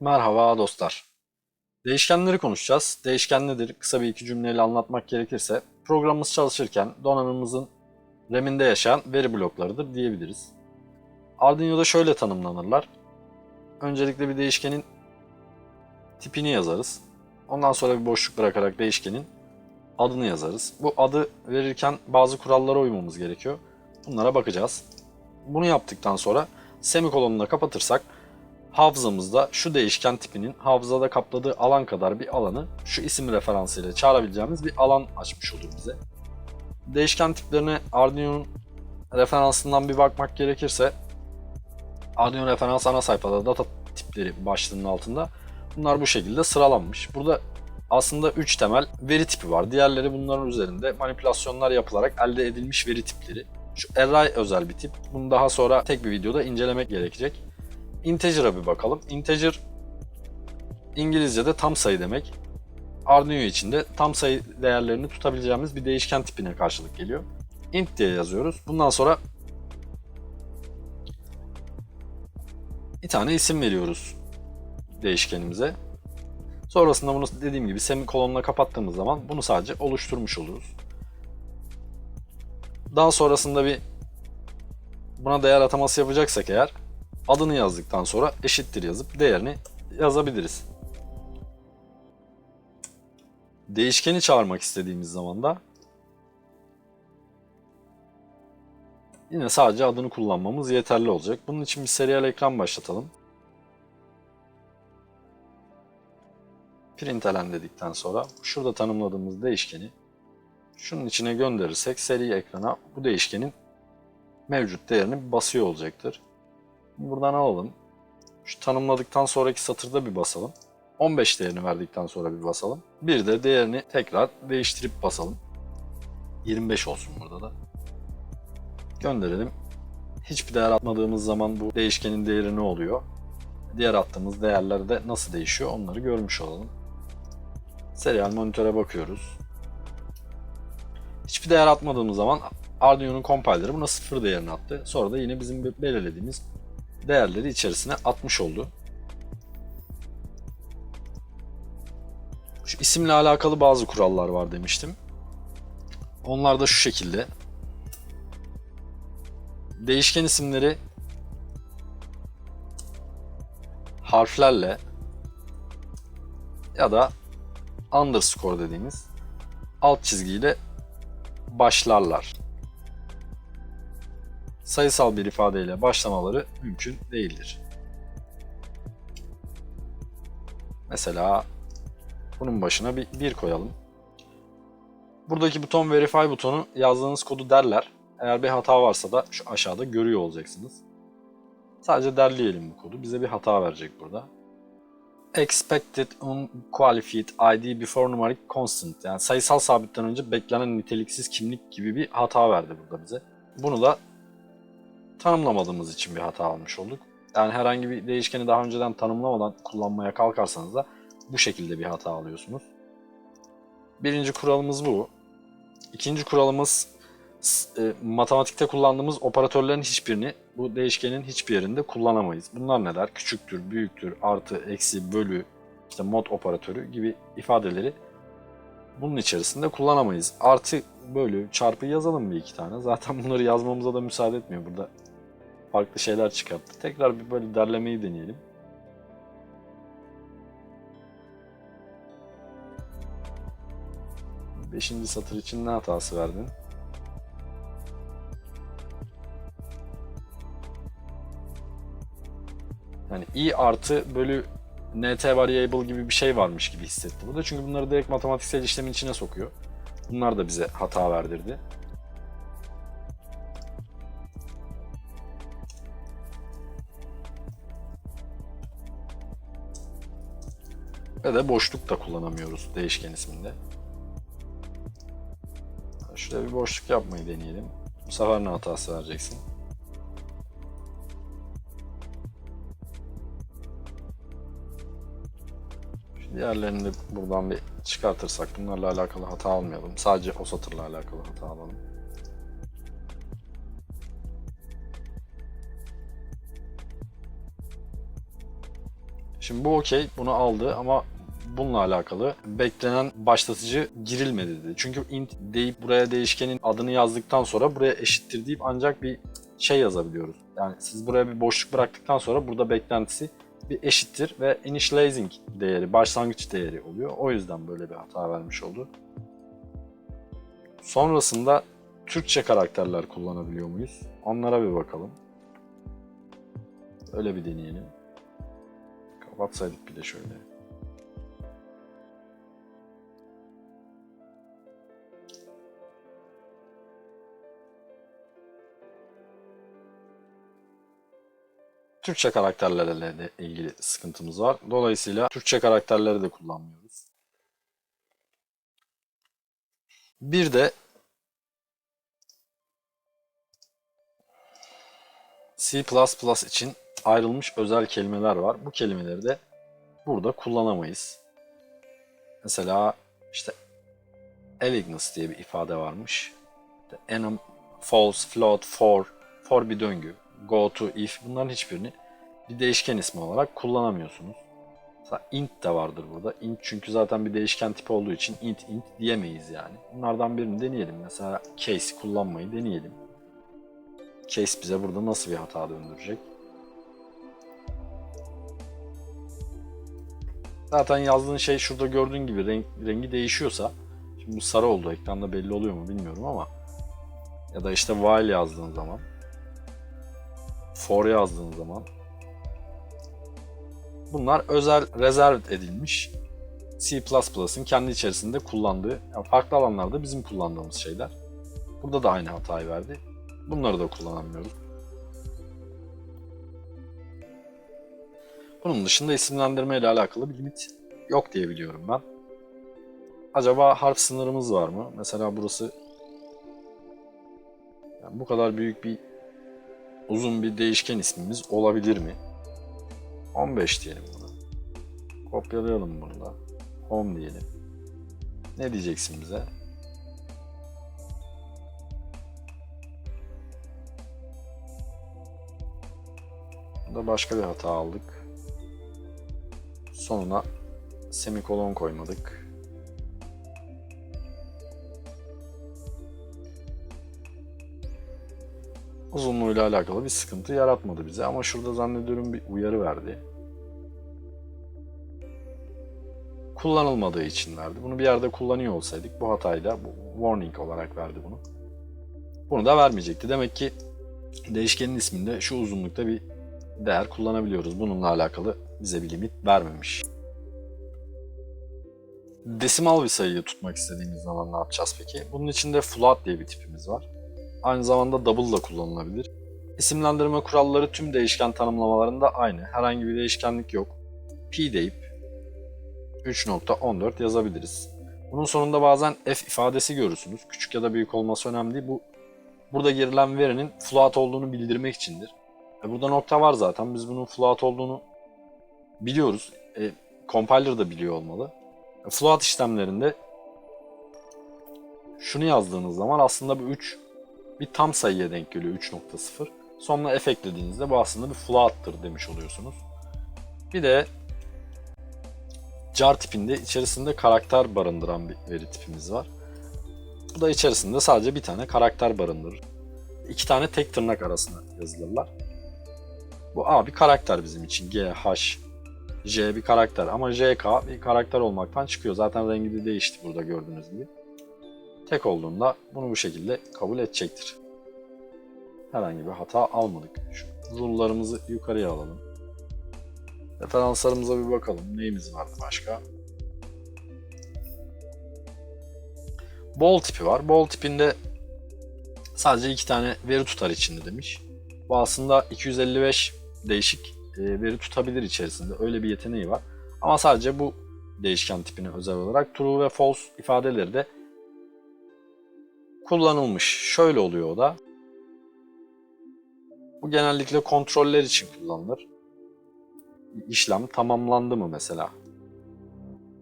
Merhaba dostlar. Değişkenleri konuşacağız. Değişken nedir? Kısa bir iki cümleyle anlatmak gerekirse programımız çalışırken donanımımızın RAM'inde yaşayan veri bloklarıdır diyebiliriz. Arduino'da şöyle tanımlanırlar. Öncelikle bir değişkenin tipini yazarız. Ondan sonra bir boşluk bırakarak değişkenin adını yazarız. Bu adı verirken bazı kurallara uymamız gerekiyor. Bunlara bakacağız. Bunu yaptıktan sonra semikolonunu kapatırsak hafızamızda şu değişken tipinin hafızada kapladığı alan kadar bir alanı şu isim referansıyla çağırabileceğimiz bir alan açmış olur bize. Değişken tiplerine Arduino'nun referansından bir bakmak gerekirse Arduino referans ana sayfada data tipleri başlığının altında bunlar bu şekilde sıralanmış. Burada aslında 3 temel veri tipi var. Diğerleri bunların üzerinde manipülasyonlar yapılarak elde edilmiş veri tipleri. Şu array özel bir tip. Bunu daha sonra tek bir videoda incelemek gerekecek. Integer'a bir bakalım. Integer İngilizce'de tam sayı demek. Arduino için de tam sayı değerlerini tutabileceğimiz bir değişken tipine karşılık geliyor. int diye yazıyoruz. Bundan sonra bir tane isim veriyoruz değişkenimize. Sonrasında bunu dediğim gibi semikolonla kapattığımız zaman bunu sadece oluşturmuş oluruz. Daha sonrasında bir buna değer ataması yapacaksak eğer adını yazdıktan sonra eşittir yazıp değerini yazabiliriz. Değişkeni çağırmak istediğimiz zaman da yine sadece adını kullanmamız yeterli olacak. Bunun için bir serial ekran başlatalım. println dedikten sonra şurada tanımladığımız değişkeni şunun içine gönderirsek seri ekrana bu değişkenin mevcut değerini basıyor olacaktır. Buradan alalım. Şu tanımladıktan sonraki satırda bir basalım. 15 değerini verdikten sonra bir basalım. Bir de değerini tekrar değiştirip basalım. 25 olsun burada da. Gönderelim. Hiçbir değer atmadığımız zaman bu değişkenin değeri ne oluyor? Diğer attığımız değerler de nasıl değişiyor onları görmüş olalım. Serial monitöre bakıyoruz. Hiçbir değer atmadığımız zaman Arduino'nun compiler'ı buna sıfır değerini attı. Sonra da yine bizim belirlediğimiz değerleri içerisine atmış oldu. Şu isimle alakalı bazı kurallar var demiştim. Onlar da şu şekilde. Değişken isimleri harflerle ya da underscore dediğimiz alt çizgiyle başlarlar. Sayısal bir ifadeyle başlamaları mümkün değildir. Mesela bunun başına bir 1 koyalım. Buradaki buton verify butonu yazdığınız kodu derler. Eğer bir hata varsa da şu aşağıda görüyor olacaksınız. Sadece derleyelim bu kodu. Bize bir hata verecek burada expected unqualified ID before numeric constant yani sayısal sabitten önce beklenen niteliksiz kimlik gibi bir hata verdi burada bize. Bunu da tanımlamadığımız için bir hata almış olduk. Yani herhangi bir değişkeni daha önceden tanımlamadan kullanmaya kalkarsanız da bu şekilde bir hata alıyorsunuz. Birinci kuralımız bu. İkinci kuralımız e, matematikte kullandığımız operatörlerin hiçbirini bu değişkenin hiçbir yerinde kullanamayız. Bunlar neler? Küçüktür, büyüktür, artı, eksi, bölü, işte mod operatörü gibi ifadeleri bunun içerisinde kullanamayız. Artı, bölü, çarpı yazalım bir iki tane. Zaten bunları yazmamıza da müsaade etmiyor. Burada farklı şeyler çıkarttı. Tekrar bir böyle derlemeyi deneyelim. Beşinci satır için ne hatası verdin? Yani i artı bölü nt variable gibi bir şey varmış gibi hissetti burada. Çünkü bunları direkt matematiksel işlemin içine sokuyor. Bunlar da bize hata verdirdi. Ve de boşluk da kullanamıyoruz değişken isminde. Şurada bir boşluk yapmayı deneyelim. Bu sefer ne hatası vereceksin? Diğerlerini de buradan bir çıkartırsak bunlarla alakalı hata almayalım. Sadece o satırla alakalı hata alalım. Şimdi bu okey bunu aldı ama bununla alakalı beklenen başlatıcı girilmedi dedi. Çünkü int deyip buraya değişkenin adını yazdıktan sonra buraya eşittir deyip ancak bir şey yazabiliyoruz. Yani siz buraya bir boşluk bıraktıktan sonra burada beklentisi bir eşittir ve initializing değeri, başlangıç değeri oluyor. O yüzden böyle bir hata vermiş oldu. Sonrasında Türkçe karakterler kullanabiliyor muyuz? Onlara bir bakalım. Öyle bir deneyelim. Kapatsaydık bir de şöyle. Türkçe karakterlerle de ilgili sıkıntımız var. Dolayısıyla Türkçe karakterleri de kullanmıyoruz. Bir de C++ için ayrılmış özel kelimeler var. Bu kelimeleri de burada kullanamayız. Mesela işte aligness diye bir ifade varmış. Enum, false, float, for, for bir döngü, go to, if bunların hiçbirini bir değişken ismi olarak kullanamıyorsunuz. Mesela int de vardır burada. int çünkü zaten bir değişken tipi olduğu için int int diyemeyiz yani. Bunlardan birini deneyelim. Mesela case kullanmayı deneyelim. Case bize burada nasıl bir hata döndürecek? Zaten yazdığın şey şurada gördüğün gibi renk, rengi değişiyorsa şimdi bu sarı oldu ekranda belli oluyor mu bilmiyorum ama ya da işte while yazdığın zaman for yazdığın zaman bunlar özel rezerv edilmiş C++'ın kendi içerisinde kullandığı yani farklı alanlarda bizim kullandığımız şeyler. Burada da aynı hatayı verdi. Bunları da kullanamıyoruz. Bunun dışında isimlendirme ile alakalı bir limit yok diye biliyorum ben. Acaba harf sınırımız var mı? Mesela burası yani bu kadar büyük bir uzun bir değişken ismimiz olabilir mi? 15 diyelim buna. Kopyalayalım bunu da. Home diyelim. Ne diyeceksin bize? Burada başka bir hata aldık. Sonuna semikolon koymadık. Uzunluğuyla alakalı bir sıkıntı yaratmadı bize ama şurada zannediyorum bir uyarı verdi. Kullanılmadığı için verdi. Bunu bir yerde kullanıyor olsaydık bu hatayı bu warning olarak verdi bunu. Bunu da vermeyecekti. Demek ki değişkenin isminde şu uzunlukta bir değer kullanabiliyoruz. Bununla alakalı bize bir limit vermemiş. Desimal bir sayıyı tutmak istediğimiz zaman ne yapacağız peki? Bunun için de float diye bir tipimiz var. Aynı zamanda double da kullanılabilir. İsimlendirme kuralları tüm değişken tanımlamalarında aynı. Herhangi bir değişkenlik yok. P deyip 3.14 yazabiliriz. Bunun sonunda bazen f ifadesi görürsünüz. Küçük ya da büyük olması önemli değil. Bu burada girilen verinin float olduğunu bildirmek içindir. E burada nokta var zaten. Biz bunun float olduğunu biliyoruz. E, compiler da biliyor olmalı. E, float işlemlerinde şunu yazdığınız zaman aslında bu 3 bir tam sayıya denk geliyor 3.0. Sonuna f eklediğinizde bu aslında bir float'tır demiş oluyorsunuz. Bir de jar tipinde içerisinde karakter barındıran bir veri tipimiz var. Bu da içerisinde sadece bir tane karakter barındırır. İki tane tek tırnak arasına yazılırlar. Bu A bir karakter bizim için. G, H, J bir karakter. Ama JK bir karakter olmaktan çıkıyor. Zaten rengi de değişti burada gördüğünüz gibi. Tek olduğunda bunu bu şekilde kabul edecektir. Herhangi bir hata almadık. Şu rule'larımızı yukarıya alalım. Referanslarımıza bir bakalım. Neyimiz vardı başka? Bol tipi var. Bol tipinde sadece iki tane veri tutar içinde demiş. Bu aslında 255 değişik e, veri tutabilir içerisinde. Öyle bir yeteneği var. Ama sadece bu değişken tipine özel olarak true ve false ifadeleri de kullanılmış. Şöyle oluyor o da. Bu genellikle kontroller için kullanılır. İşlem tamamlandı mı mesela?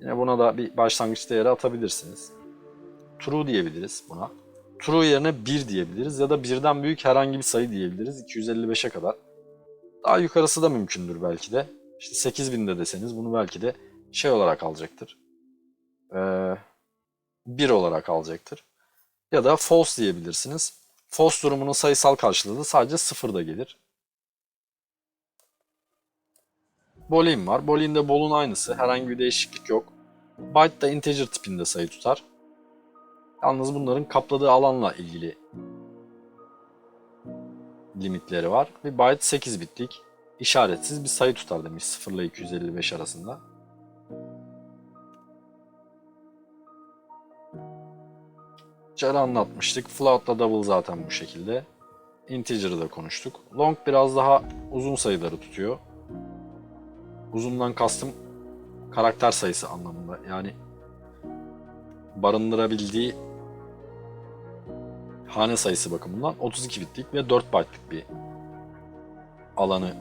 Yine buna da bir başlangıç değeri atabilirsiniz. True diyebiliriz buna. True yerine 1 diyebiliriz ya da birden büyük herhangi bir sayı diyebiliriz 255'e kadar. Daha yukarısı da mümkündür belki de. İşte 8000'de deseniz bunu belki de şey olarak alacaktır. Ee, 1 olarak alacaktır. Ya da false diyebilirsiniz. False durumunun sayısal karşılığı da sadece 0'da gelir. Boolean var. Boolean de bolun aynısı. Herhangi bir değişiklik yok. Byte da integer tipinde sayı tutar. Yalnız bunların kapladığı alanla ilgili limitleri var. Bir byte 8 bitlik işaretsiz bir sayı tutar demiş 0 ile 255 arasında. Car'ı anlatmıştık. Float'la double zaten bu şekilde. Integer'ı da konuştuk. Long biraz daha uzun sayıları tutuyor. Uzundan kastım karakter sayısı anlamında. Yani barındırabildiği hane sayısı bakımından 32 bitlik ve 4 byte'lık bir alanı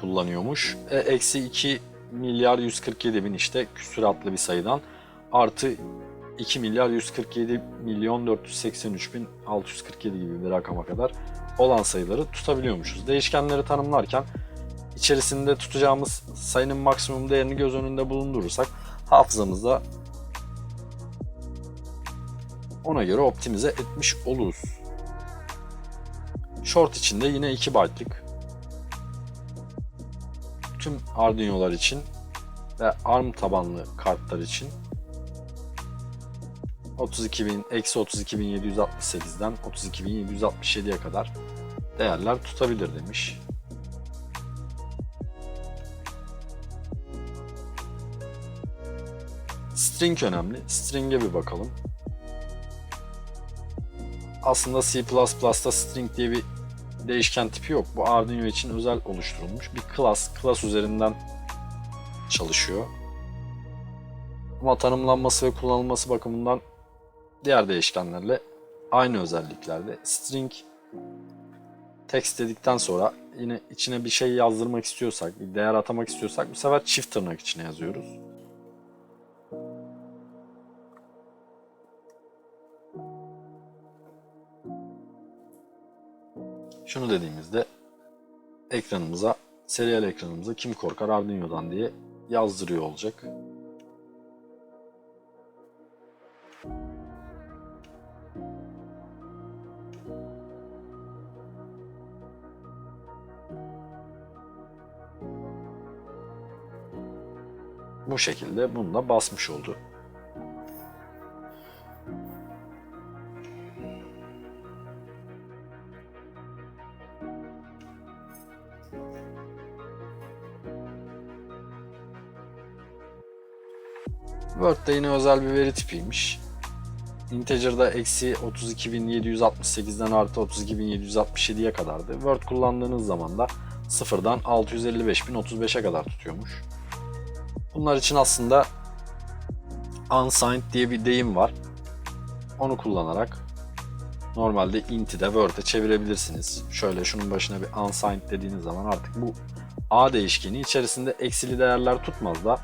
kullanıyormuş. E, eksi 2 milyar 147 bin işte küsuratlı bir sayıdan artı 2 milyar 147 milyon 483 bin 647 gibi bir rakama kadar olan sayıları tutabiliyormuşuz. Değişkenleri tanımlarken içerisinde tutacağımız sayının maksimum değerini göz önünde bulundurursak hafızamızda ona göre optimize etmiş oluruz. Short içinde yine 2 byte'lık tüm Arduino'lar için ve ARM tabanlı kartlar için 32.000 eksi 32.768'den 32.767'ye kadar değerler tutabilir demiş. String önemli. String'e bir bakalım. Aslında C++'da string diye bir değişken tipi yok. Bu Arduino için özel oluşturulmuş bir class. Class üzerinden çalışıyor. Ama tanımlanması ve kullanılması bakımından diğer değişkenlerle aynı özelliklerde. String text dedikten sonra yine içine bir şey yazdırmak istiyorsak, bir değer atamak istiyorsak bu sefer çift tırnak içine yazıyoruz. Şunu dediğimizde ekranımıza, serial ekranımıza kim korkar Arduino'dan diye yazdırıyor olacak. Bu şekilde bunu da basmış oldu. Word'de yine özel bir veri tipiymiş. Integer'da eksi 32.768'den artı 32.767'ye kadardı. Word kullandığınız zaman da sıfırdan 655.035'e kadar tutuyormuş. Bunlar için aslında unsigned diye bir deyim var. Onu kullanarak normalde int'i de Word'e çevirebilirsiniz. Şöyle şunun başına bir unsigned dediğiniz zaman artık bu A değişkeni içerisinde eksili değerler tutmaz da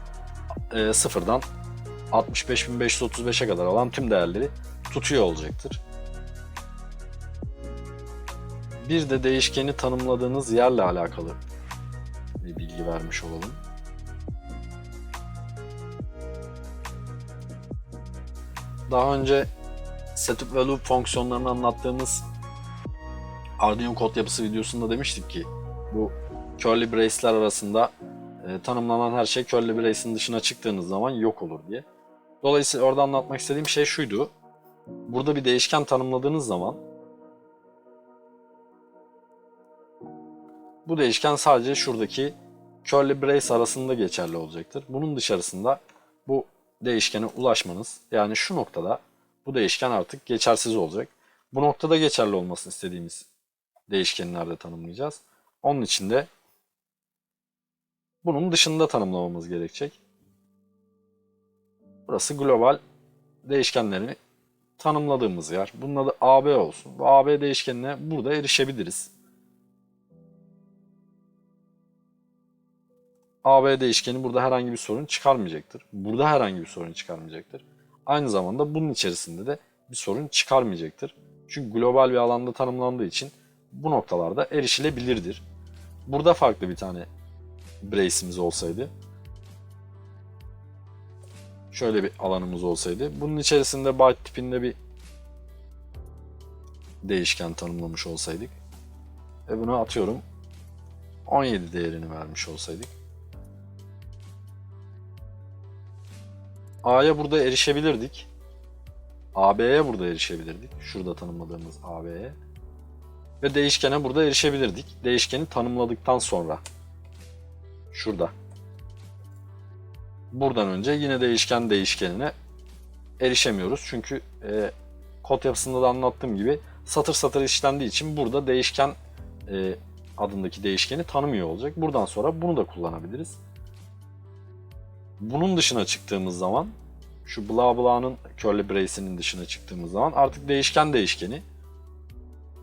e, sıfırdan 65.535'e kadar olan tüm değerleri tutuyor olacaktır. Bir de değişkeni tanımladığınız yerle alakalı bir bilgi vermiş olalım. Daha önce setup ve loop fonksiyonlarını anlattığımız Arduino kod yapısı videosunda demiştik ki bu curly brace'ler arasında e, tanımlanan her şey curly brace'in dışına çıktığınız zaman yok olur diye. Dolayısıyla orada anlatmak istediğim şey şuydu. Burada bir değişken tanımladığınız zaman bu değişken sadece şuradaki curly brace arasında geçerli olacaktır. Bunun dışarısında bu değişkene ulaşmanız yani şu noktada bu değişken artık geçersiz olacak. Bu noktada geçerli olmasını istediğimiz değişkenlerde tanımlayacağız. Onun için de bunun dışında tanımlamamız gerekecek. Burası global değişkenlerini tanımladığımız yer. Bunun adı AB olsun. Bu AB değişkenine burada erişebiliriz. AB değişkeni burada herhangi bir sorun çıkarmayacaktır. Burada herhangi bir sorun çıkarmayacaktır. Aynı zamanda bunun içerisinde de bir sorun çıkarmayacaktır. Çünkü global bir alanda tanımlandığı için bu noktalarda erişilebilirdir. Burada farklı bir tane brace'imiz olsaydı. Şöyle bir alanımız olsaydı. Bunun içerisinde byte tipinde bir değişken tanımlamış olsaydık. Ve buna atıyorum 17 değerini vermiş olsaydık. A'ya burada erişebilirdik. AB'ye burada erişebilirdik. Şurada tanımladığımız AB'ye. Ve değişkene burada erişebilirdik. Değişkeni tanımladıktan sonra. Şurada. Buradan önce yine değişken değişkenine erişemiyoruz. Çünkü e, kod yapısında da anlattığım gibi satır satır işlendiği için burada değişken e, adındaki değişkeni tanımıyor olacak. Buradan sonra bunu da kullanabiliriz. Bunun dışına çıktığımız zaman şu bla bla'nın curly brace'inin dışına çıktığımız zaman artık değişken değişkeni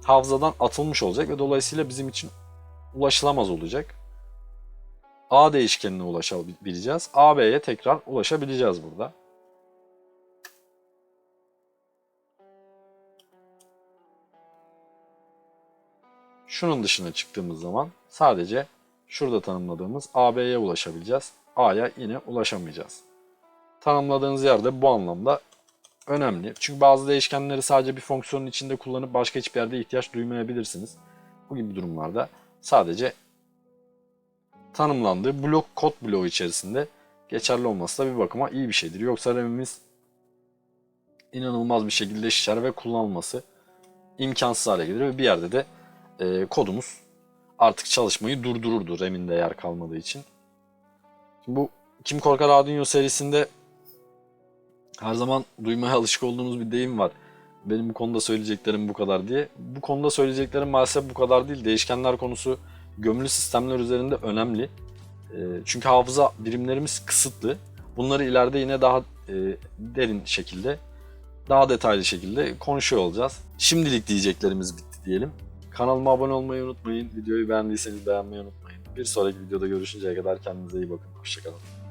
hafızadan atılmış olacak ve dolayısıyla bizim için ulaşılamaz olacak. A değişkenine ulaşabileceğiz. AB'ye tekrar ulaşabileceğiz burada. Şunun dışına çıktığımız zaman sadece şurada tanımladığımız AB'ye ulaşabileceğiz. A'ya yine ulaşamayacağız. Tanımladığınız yerde bu anlamda önemli. Çünkü bazı değişkenleri sadece bir fonksiyonun içinde kullanıp başka hiçbir yerde ihtiyaç duymayabilirsiniz. Bu gibi durumlarda sadece tanımlandığı blok kod bloğu içerisinde geçerli olması da bir bakıma iyi bir şeydir. Yoksa RAM'imiz inanılmaz bir şekilde şişer ve kullanılması imkansız hale gelir ve bir yerde de e, kodumuz artık çalışmayı durdururdu RAM'inde yer kalmadığı için. Bu Kim Korkar Arduino serisinde her zaman duymaya alışık olduğumuz bir deyim var. Benim bu konuda söyleyeceklerim bu kadar diye. Bu konuda söyleyeceklerim maalesef bu kadar değil. Değişkenler konusu gömülü sistemler üzerinde önemli. E, çünkü hafıza birimlerimiz kısıtlı. Bunları ileride yine daha e, derin şekilde, daha detaylı şekilde konuşuyor olacağız. Şimdilik diyeceklerimiz bitti diyelim. Kanalıma abone olmayı unutmayın. Videoyu beğendiyseniz beğenmeyi unutmayın. Bir sonraki videoda görüşünceye kadar kendinize iyi bakın. Hoşçakalın.